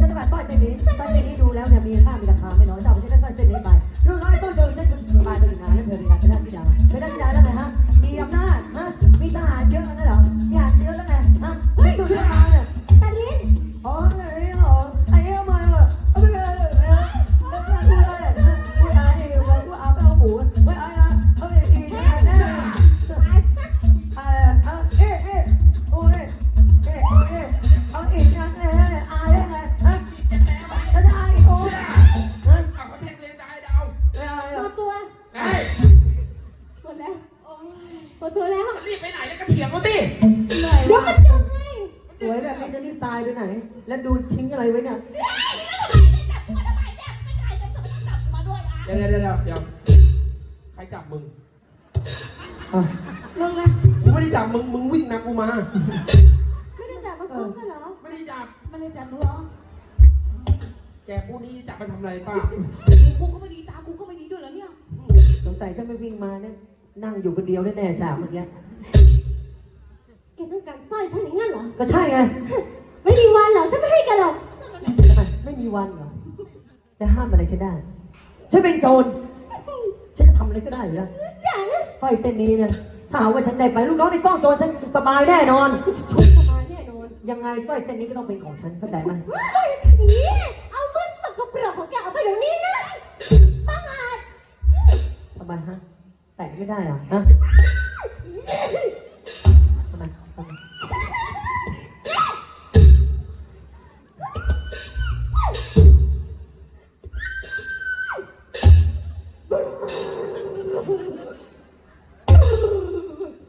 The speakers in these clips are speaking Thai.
ฉัจะมาสร้อยเส้นนี้สร้อยเส้นนี้ดูแล้วเนี่ยมีค่ามีราคาไม่น้อยจะเอาไปใช้สร้อเส้นนี้ไป เถียงเขาดิเดี๋ยวมันดึงให้สวยแบบนี้จะรีบตายไปไหน แล้วดูทิ้งอะไรไว้เนี่ยเดี๋ยวเดี๋ยวเดี๋ยวเดี๋ยวใครจับมึงอะลงมากูไม่ได้จับมึงมึงวิ่งนำกูมา ไม่ได้จับมาพร้อมกันเหรอไม่ได้จับไม่ได้จับหนูเหรอแกผู้นี้จับไปทำอะไรป้ากูก็ไม่ดีตากูก็ไม่ดีด้วยเหรอเนี่ยสงสัยถ้าไม่วิ่งมาเนี่ย นั่งอยู่คนเดียวแน่ๆฉากเมื่อกี้แกต้องการสร้อยฉันอย่างงั้นเหรอ ก็ใช่ไงไม่มีวันเหรอฉันไม่ให้แกันหรอกทำไมไม่มีวันเหรอจะห้ามอะไรฉันได้ฉันเป็นโจรฉันจะทำอะไรก็ได้อยู่แล้วอย่านะสร้อยเส้นนี้เนี่ยถ้าหากว่าฉันได้ไปลูกน้องในซ่องโจรฉันสุขสบายแน่นอนชุบสบายแน่นอน ยังไงสร้อยเส้นนี้ก็ต้องเป็นของฉันเข้าใจไหม ไม่ได้เหรอฮะทำไมทำไม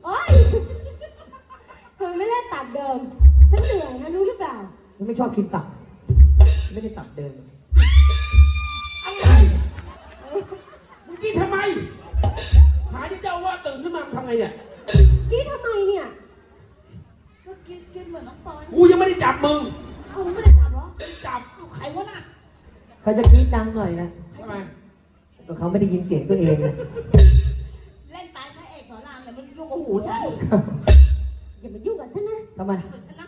โอ๊ยเธอไม่ได้ตัดเดิม ฉันเหนื่อยนะรู้หรือเปล่าฉันไม่ชอบกินตับ ไม่ได้ตับเดินอะไรมึงกินทำไมหาที่ เจ้าว่าตื่นขึ้นมามึงทำไงเนี่ยกี้ทำไมเนี่ยก็กินกินเหมือนน้องปอนกูยังไม่ได้จับมึงเอาไม่ได้จับเหรอไม่ได้จับเอาใครวะน่ะเขาจะกรี๊ดดังหน่อยนะทำไมแต่เขาไม่ได้ยินเสียงตัวเองนะเล่นตายพระเอกหมอรามอย่ามายุ่งกับหูฉันอย่ามายุ่งกับฉันนะทำไมยุ่งกับฉันนะ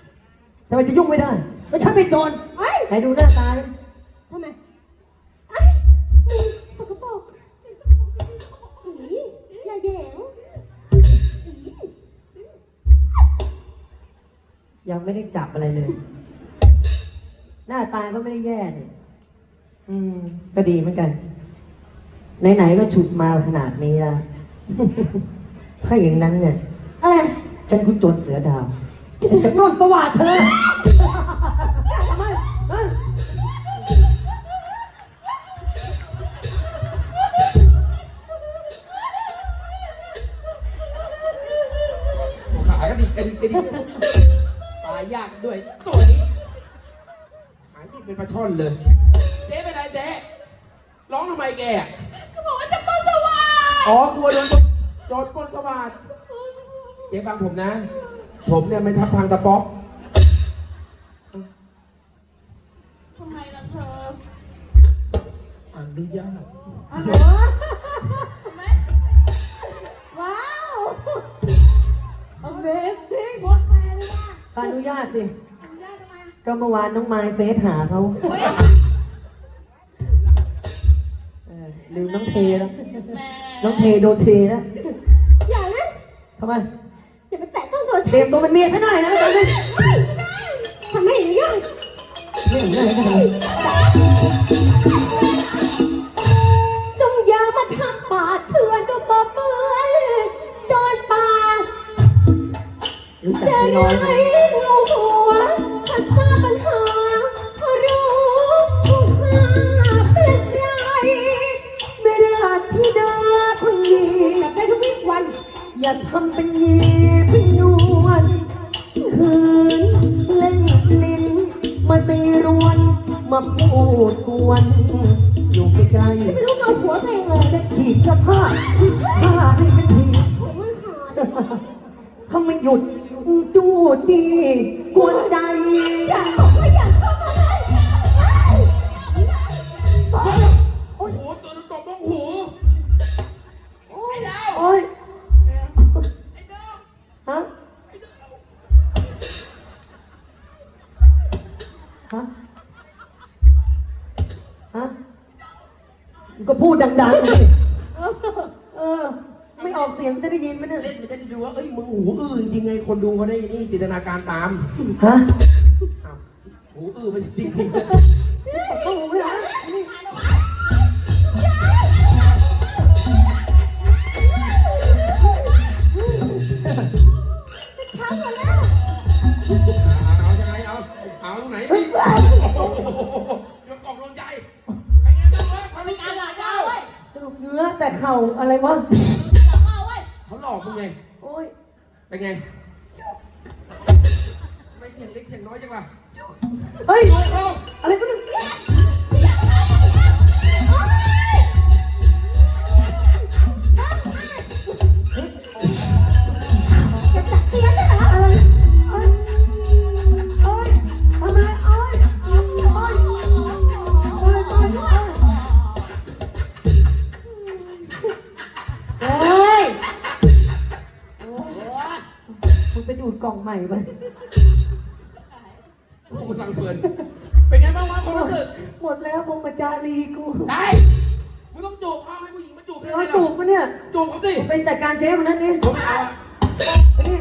ทำไมจะยุ่งไม่ได้ไม่ใช่เป็นโจรเฮ้ยไหนดูหน้าตาดิทำ ยังไม่ได้จับอะไรเลย หน้าตาก็ไม่ได้แย่เนี่ย อืม ก็ดีเหมือนกัน ไหนๆก็ฉุดมาขนาดนี้ละ ถ้าอย่างนั้นเนี่ย อะไร ฉันคุณโจรเสือดาวจะปล้นสวัสดเธอ เป็นปลาช่อนเลย เจ๊เป็นไรเจ๊ร้องทำไมแกอะก็บอกว่าจะปล้นสว่างอ๋อกลัวโดนโดนปล้นสวัสดเจ๊ฟังผมนะ ผมเนี่ยไม่ทับทางตะป๊อกทำไมล่ะเธออนุญาตอ๋อทำไมว้าว Amazing โคตรแฟร์เลยว่ะอนุญาตสิอนุญาตทำไมอะ ก็เมื่อวานน้องไมล์เฟซหาเขาเฮ้ยเออลืมน้องเทแล้ว แหมน้องเทโดนเทแล้วอย่านะทำไมอย่าไปแตะต้องตัวฉันเตรียมตัวเป็นเมียฉันหน่อยนะตอนนี้ไม่ได้ฉันไม่อนุญาตไม่เห็นอะไรกันเลยจงอย่ามาทำป่าเถื่อนก็บอกเหมือนจอนป่ารู้จักจะพี่น้ไร้อยไหมเงาหัว ทำเป็นยีเป็นยวนคืนเล่นลิ้น มาตีรวน มาพูดกวน อยู่ไกลฉันไม่รู้เงาหัวตัวเองเลยๆจะฉีกเสภาพถ้าให้เป็นผีผมมันขาดถ้าไม่หยุดจู้จีกวนใจอย่าบอก ฮะ ฮะมึงก็พูดดังๆสิเออ ไม่ออกเสียงจะได้ยินไหมเนี่ย เล่นมันจะได้ดูว่า เอ้ย มึงหูอื้อจริงๆไง คนดูเขาได้นี่จินตนาการตามฮะ อ้าวหูอื้อมันจริงๆ แต่เข่าอะไรวะ เขาหลอกมึงไง โอ้ยเป็นไงไม่เข็นเล็กเข็นน้อยจังวะเฮ้ยอะไรก็หนึ่ง ม่ไปโอ้โหกำลังเพลินเป็นไงบ้างวะความรู้สึกหมดแล้วพงมาจารีกูได้มึงต้องจูบเขาให้ผู้หญิงมาจูบได้เอาไงจูล่ะบมาเนี่ยจูบเขาสิไปจัดการเจ๊มันนั้นนี่ผมไม่เอาอะไปนี่